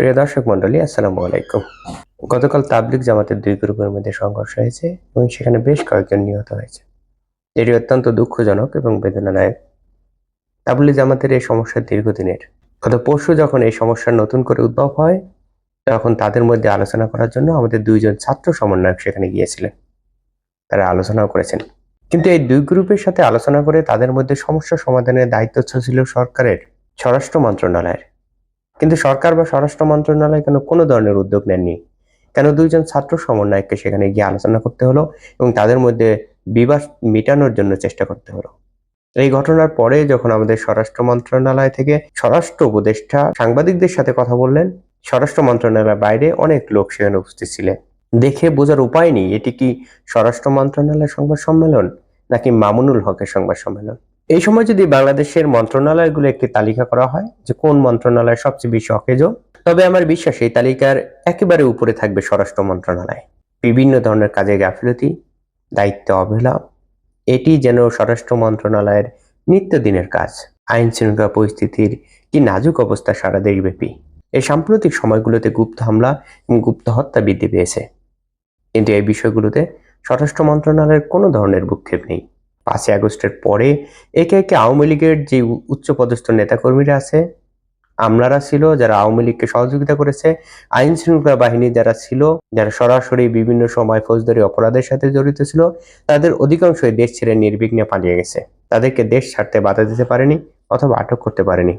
প্রিয় দর্শক মন্ডলী আসসালামু আলাইকুম। গতকাল তাবলিক জামাতের দুই গ্রুপের মধ্যে সংঘর্ষ হয়েছে এবং সেখানে বেশ কয়েকজন নিহত হয়েছে। এটি অত্যন্ত দুঃখজনক এবং বেদনাদায়ক। তাবলিক জামাতের এই সমস্যা দীর্ঘদিনের। গত পরশু যখন এই সমস্যার নতুন করে উদ্ভব হয়, তখন তাদের মধ্যে আলোচনা করার জন্য আমাদের দুইজন ছাত্র সমন্বয়ক সেখানে গিয়েছিলেন। তারা আলোচনাও করেছেন। কিন্তু এই দুই গ্রুপের সাথে আলোচনা করে তাদের মধ্যে সমস্যা সমাধানের দায়িত্ব ছিল সরকারের স্বরাষ্ট্র মন্ত্রণালয়ের। কিন্তু সরকার বা স্বরাষ্ট্র মন্ত্রণালয় কেন কোনো ধরনের উদ্যোগ নেননি? কেন দুইজন ছাত্র সমন্বয়ককে সেখানে গিয়ে আলোচনা করতে হলো এবং তাদের মধ্যে বিবাদ মেটানোর জন্য চেষ্টা করতে হলো? এই ঘটনার পরে যখন আমাদের স্বরাষ্ট্র মন্ত্রণালয় থেকে স্বরাষ্ট্র উপদেষ্টা সাংবাদিকদের সাথে কথা বললেন, স্বরাষ্ট্র মন্ত্রণালয়ের বাইরে অনেক লোক সেখানে উপস্থিত ছিলেন। দেখে বোঝার উপায় নেই, এটি কি স্বরাষ্ট্র মন্ত্রণালয়ের সংবাদ সম্মেলন নাকি মামুনুল হকের সংবাদ সম্মেলন? এই সময় যদি বাংলাদেশের মন্ত্রণালয়গুলো একটি তালিকা করা হয় যে কোন মন্ত্রণালয় সবচেয়ে বেশি অকেজ, তবে আমার বিশ্বাস এই তালিকার একেবারে উপরে থাকবে স্বরাষ্ট্র মন্ত্রণালয়। বিভিন্ন ধরনের কাজে গাফিলতি, দায়িত্ব অবহেলা, এটি যেন স্বরাষ্ট্র মন্ত্রণালয়ের নিত্যদিনের কাজ আইন শৃঙ্খলা পরিস্থিতির কি নাজুক অবস্থা সারা দেশব্যাপী। এই সাম্প্রতিক সময়গুলোতে গুপ্ত হামলা এবং গুপ্ত হত্যা বৃদ্ধি পেয়েছে। কিন্তু এই বিষয়গুলোতে স্বরাষ্ট্র মন্ত্রণালয়ের কোনো ধরনের ভূক্ষেপ নেই। পাঁচই আগস্টের পরে একে একে আওয়ামী লীগের যে উচ্চপদস্থ নেতাকর্মীরা আছে, আমলারা ছিল, যারা আওয়ামী লীগকে সহযোগিতা করেছে, আইন শৃঙ্খলা বাহিনী যারা ছিল, যারা সরাসরি বিভিন্ন সময় ফৌজদারি অপরাধের সাথে জড়িত ছিল, তাদের অধিকাংশই দেশ ছেড়ে নির্বিঘ্নে পালিয়ে গেছে। তাদেরকে দেশ ছাড়তে বাধা দিতে পারেনি অথবা আটক করতে পারেনি।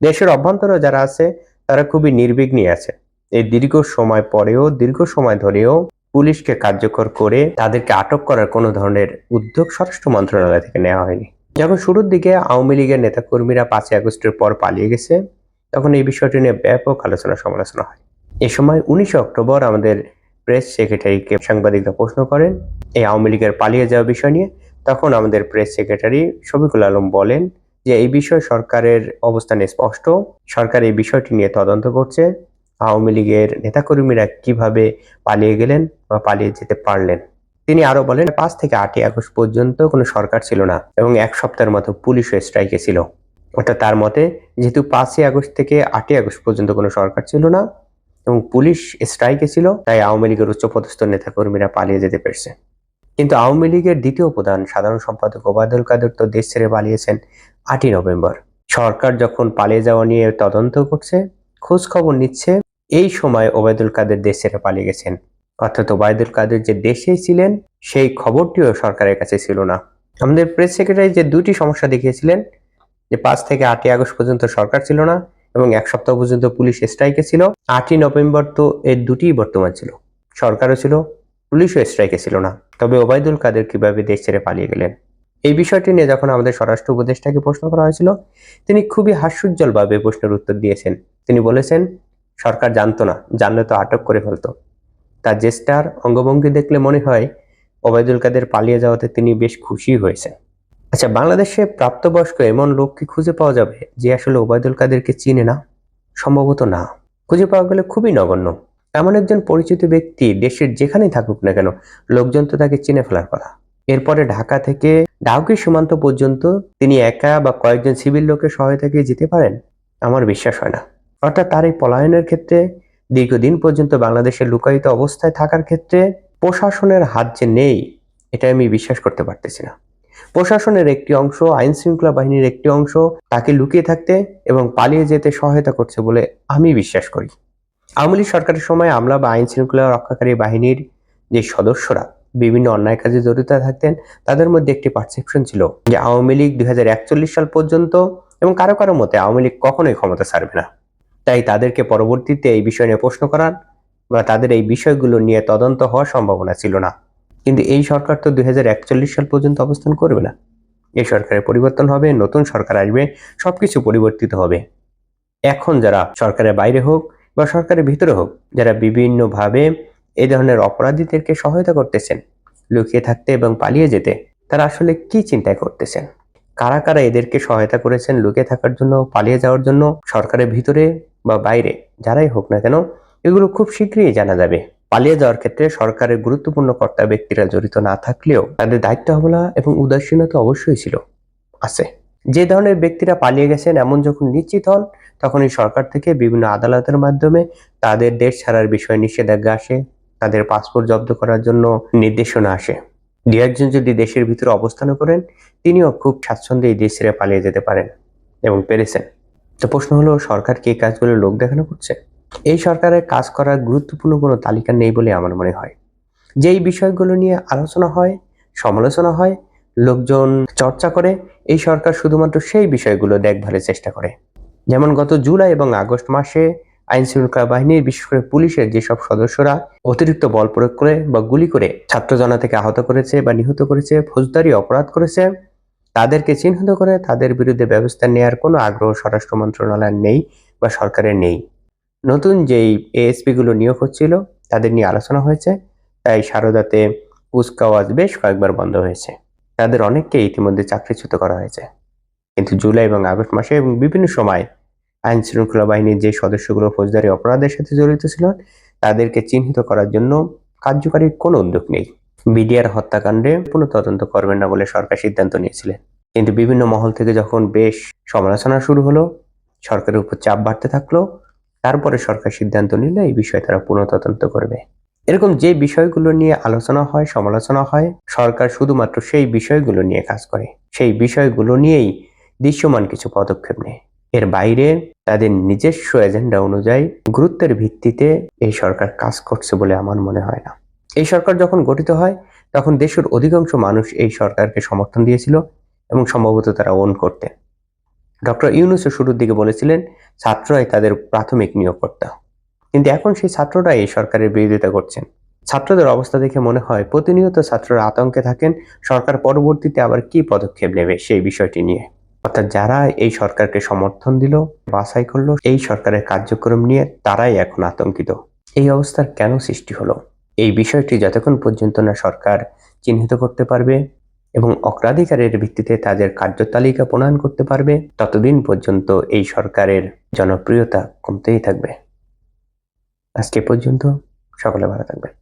দেশের অভ্যন্তরে যারা আছে, তারা খুবই নির্বিঘ্নে আছে। এই দীর্ঘ সময় পরেও, দীর্ঘ সময় ধরেও পুলিশকে কার্যকর করে তাদেরকে আটক করার কোনো ধরনের উদ্যোগ স্বরাষ্ট্র মন্ত্রণালয় থেকে নেওয়া হয়নি। যখন শুরুর দিকে আওয়ামী লীগের নেতাকর্মীরা পাঁচই আগস্টের পর পালিয়ে গেছে, তখন এই বিষয়টি নিয়ে ব্যাপক আলোচনা সমালোচনা হয়। এ সময় উনিশে অক্টোবর আমাদের প্রেস সেক্রেটারিকে সাংবাদিকরা প্রশ্ন করেন, এই আওয়ামী লীগের পালিয়ে যাওয়া বিষয় নিয়ে? তখন আমাদের প্রেস সেক্রেটারি শফিকুল আলম বলেন যে, এই বিষয়ে সরকারের অবস্থান স্পষ্ট। সরকার এই বিষয়টি নিয়ে তদন্ত করছে। আওয়ামী লীগের নেতাকর্মীরা কীভাবে পালিয়ে গেলেন বা পালিয়ে যেতে পারলেন? তিনি আরও বলেন, পাঁচ থেকে আটই আগস্ট পর্যন্ত কোনো সরকার ছিল না এবং এক সপ্তাহের মতো পুলিশও স্ট্রাইকে ছিল। অর্থাৎ তার মতে, যেহেতু পাঁচই আগস্ট থেকে আটই আগস্ট পর্যন্ত কোনো সরকার ছিল না এবং পুলিশ স্ট্রাইকে ছিল, তাই আওয়ামী লীগের উচ্চপদস্থ নেতাকর্মীরা পালিয়ে যেতে পেরেছে। কিন্তু আওয়ামী লীগের দ্বিতীয় প্রধান সাধারণ সম্পাদক ওবায়দুল কাদের তো দেশ ছেড়ে পালিয়েছেন আটই নভেম্বর। সরকার যখন পালিয়ে যাওয়া নিয়ে তদন্ত করছে, খোঁজ খবর নিচ্ছে এই সময় ওবায়দুল কাদের দেশ ছেড়ে পালিয়ে গেছেন। অর্থাৎ ওবায়দুল কাদের যে দেশেই ছিলেন, সেই খবরটিও সরকারের কাছে ছিল না। আমাদের প্রেস সেক্রেটারি যে দুটি সমস্যা দেখিয়েছিলেন, যে পাঁচ থেকে আটই আগস্ট পর্যন্ত সরকার ছিল না এবং এক সপ্তাহ পর্যন্ত পুলিশ স্ট্রাইকে ছিল, আটই নভেম্বর তো এর দুটিই বর্তমান ছিল। সরকারও ছিল, পুলিশও স্ট্রাইকে ছিল না। তবে ওবায়দুল কাদের কীভাবে দেশ ছেড়ে পালিয়ে গেলেন? এই বিষয়টি নিয়ে যখন আমাদের স্বরাষ্ট্র উপদেষ্টাকে প্রশ্ন করা হয়েছিল, তিনি খুবই হাস্যোজ্জ্বলভাবে প্রশ্নের উত্তর দিয়েছেন। তিনি বলেছেন সরকার জানতো না, জানলে তো আটক করে ফেলতো। তার জেস্টার অঙ্গভঙ্গি দেখলে মনে হয় ওবায়দুল কাদের পালিয়ে যাওয়াতে তিনি বেশ খুশি হয়েছেন। আচ্ছা বাংলাদেশে প্রাপ্তবয়স্ক এমন লোককে খুঁজে পাওয়া যাবে যে আসলে ওবায়দুল কাদেরকে চিনে না? সম্ভবত না। খুঁজে পাওয়া গেলে খুবই নগণ্য। এমন একজন পরিচিত ব্যক্তি দেশের যেখানেই থাকুক না কেন, লোকজন তো তাকে চিনে ফেলার কথা এরপরে ঢাকা থেকে ডাউকি সীমান্ত পর্যন্ত তিনি একা বা কয়েকজন সিভিল লোকের সহায়তাকে যেতে পারেন? আমার বিশ্বাস হয় না। অর্থাৎ তার এই পলায়নের ক্ষেত্রে দীর্ঘদিন পর্যন্ত বাংলাদেশের লুকায়িত অবস্থায় থাকার ক্ষেত্রে প্রশাসনের হাত যে নেই, এটা আমি বিশ্বাস করতে পারতেছি না। প্রশাসনের একটি অংশ আইন শৃঙ্খলা বাহিনীর একটি অংশ তাকে লুকিয়ে থাকতে এবং পালিয়ে যেতে সহায়তা করছে বলে আমি বিশ্বাস করি। আওয়ামী সরকারের সময় আমলা বা আইন শৃঙ্খলা রক্ষাকারী বাহিনীর যে সদস্যরা বিভিন্ন অন্যায় কাজে জড়িত থাকতেন, তাদের মধ্যে একটি পারসেপশন ছিল যে আওয়ামী লীগ দুই হাজার একচল্লিশ সাল পর্যন্ত এবং কারও কারও মতে আওয়ামী লীগ কখনোই ক্ষমতা ছাড়বে না। তাই তাদেরকে পরবর্তীতে এই বিষয় নিয়ে প্রশ্ন করার বা তাদের এই বিষয়গুলো নিয়ে তদন্ত হওয়ার সম্ভাবনা ছিল না। কিন্তু এই সরকার তো দুই হাজার একচল্লিশ সাল পর্যন্ত অবস্থান করবে না। এই সরকারের পরিবর্তন হবে, নতুন সরকার আসবে সব কিছু পরিবর্তিত হবে। এখন যারা সরকারের বাইরে হোক বা সরকারের ভিতরে হোক, যারা বিভিন্নভাবে এই ধরনের অপরাধীদেরকে সহায়তা করতেছেন, লুকিয়ে থাকতে এবং পালিয়ে যেতে, তারা আসলে কি চিন্তা করতেছেন? কারা কারা এদেরকে সহায়তা করেছেন লুকিয়ে থাকার জন্য, পালিয়ে যাওয়ার জন্য, সরকারের ভিতরে বা বাইরে, যারাই হোক না কেন, এগুলো খুব শীঘ্রই জানা যাবে। পালিয়ে যাওয়ার ক্ষেত্রে সরকারের গুরুত্বপূর্ণ কর্তা ব্যক্তিরা জড়িত না থাকলেও তাদের দায়িত্ব অবহেলা এবং উদাসীনতা অবশ্যই ছিল, আছে। যে ধরনের ব্যক্তিরা পালিয়ে গেছেন, এমন যখন নিশ্চিত হন, তখন এই সরকার থেকে বিভিন্ন আদালতের মাধ্যমে তাদের দেশ ছাড়ার বিষয়ে নিষেধাজ্ঞা আসে, তাদের পাসপোর্ট জব্দ করার জন্য নির্দেশনা আসে। দু একজন যদি দেশের ভিতরে অবস্থান করেন, তিনিও খুব স্বাচ্ছন্দ্যে এই দেশ ছেড়ে পালিয়ে যেতে পারেন এবং পেরেছেন। তো প্রশ্ন হলো, সরকার কি কাজগুলো লোক দেখানো করছে? এই সরকারের কাজ করার গুরুত্বপূর্ণ কোনো তালিকা নেই বলে আমার মনে হয়। যেই বিষয়গুলো নিয়ে আলোচনা হয়, সমালোচনা হয়, লোকজন চর্চা করে, এই সরকার শুধুমাত্র সেই বিষয়গুলো দেখভালের চেষ্টা করে। যেমন গত জুলাই এবং আগস্ট মাসে আইন শৃঙ্খলা বাহিনীর, বিশেষ করে পুলিশের যেসব সদস্যরা অতিরিক্ত বল প্রয়োগ করে বা গুলি করে ছাত্র জনা থেকে আহত করেছে বা নিহত করেছে, ফৌজদারি অপরাধ করেছে তাদেরকে চিহ্নিত করে তাদের বিরুদ্ধে ব্যবস্থা নেওয়ার কোনো আগ্রহ স্বরাষ্ট্র মন্ত্রণালয়ের নেই বা সরকারের নেই। নতুন যেই এএসপি গুলো নিয়োগ হচ্ছিল, তাদের নিয়ে আলোচনা হয়েছে, তাই সারদাতে কুচকাওয়াজ বেশ কয়েকবার বন্ধ হয়েছে। তাদের অনেককে ইতিমধ্যে চাকরিচ্যুত করা হয়েছে। কিন্তু জুলাই এবং আগস্ট মাসে এবং বিভিন্ন সময় আইন শৃঙ্খলা বাহিনীর যে সদস্যগুলো ফৌজদারি অপরাধের সাথে জড়িত ছিল, তাদেরকে চিহ্নিত করার জন্য কার্যকারী কোনো উদ্যোগ নেই। বিডিআর হত্যাকাণ্ডে কোনো তদন্ত করবেন না বলে সরকার সিদ্ধান্ত নিয়েছিলেন। কিন্তু বিভিন্ন মহল থেকে যখন বেশ সমালোচনা শুরু হলো, সরকারের উপর চাপ বাড়তে থাকল, তারপরে সরকার সিদ্ধান্ত নিলে এই বিষয়ে তারা পুনঃ তদন্ত করবে। এরকম যে বিষয়গুলো নিয়ে আলোচনা হয়, সমালোচনা হয়, সরকার শুধুমাত্র সেই বিষয়গুলো নিয়ে কাজ করে। সেই বিষয়গুলো নিয়েই দৃশ্যমান কিছু পদক্ষেপ নেয়। এর বাইরে তাদের নিজস্ব এজেন্ডা অনুযায়ী গুরুত্বের ভিত্তিতে এই সরকার কাজ করছে বলে আমার মনে হয় না। এই সরকার যখন গঠিত হয়, তখন দেশের অধিকাংশ মানুষ এই সরকারকে সমর্থন দিয়েছিল। এবং সম্ভবত তারা ওন করতেন ডক্টর ইউনুসও শুরুর দিকে বলেছিলেন, ছাত্ররাই তাদের প্রাথমিক নিয়োগকর্তা। কিন্তু এখন সেই ছাত্ররাই এই সরকারের বিরোধিতা করছেন। ছাত্রদের অবস্থা দেখে মনে হয় প্রতিনিয়ত ছাত্ররা আতঙ্কে থাকেন, সরকার পরবর্তীতে আবার কি পদক্ষেপ নেবে সেই বিষয়টি নিয়ে। অর্থাৎ যারা এই সরকারকে সমর্থন দিল, বাছাই করল, এই সরকারের কার্যক্রম নিয়ে তারাই এখন আতঙ্কিত। এই অবস্থার কেন সৃষ্টি হলো? এই বিষয়টি যতক্ষণ পর্যন্ত না সরকার চিহ্নিত করতে পারবে এবং অগ্রাধিকারের ভিত্তিতে তাদের কার্যতালিকা প্রণয়ন করতে পারবে, ততদিন পর্যন্ত এই সরকারের জনপ্রিয়তা কমতেই থাকবে। আজকে পর্যন্ত, সকলে ভালো থাকবেন।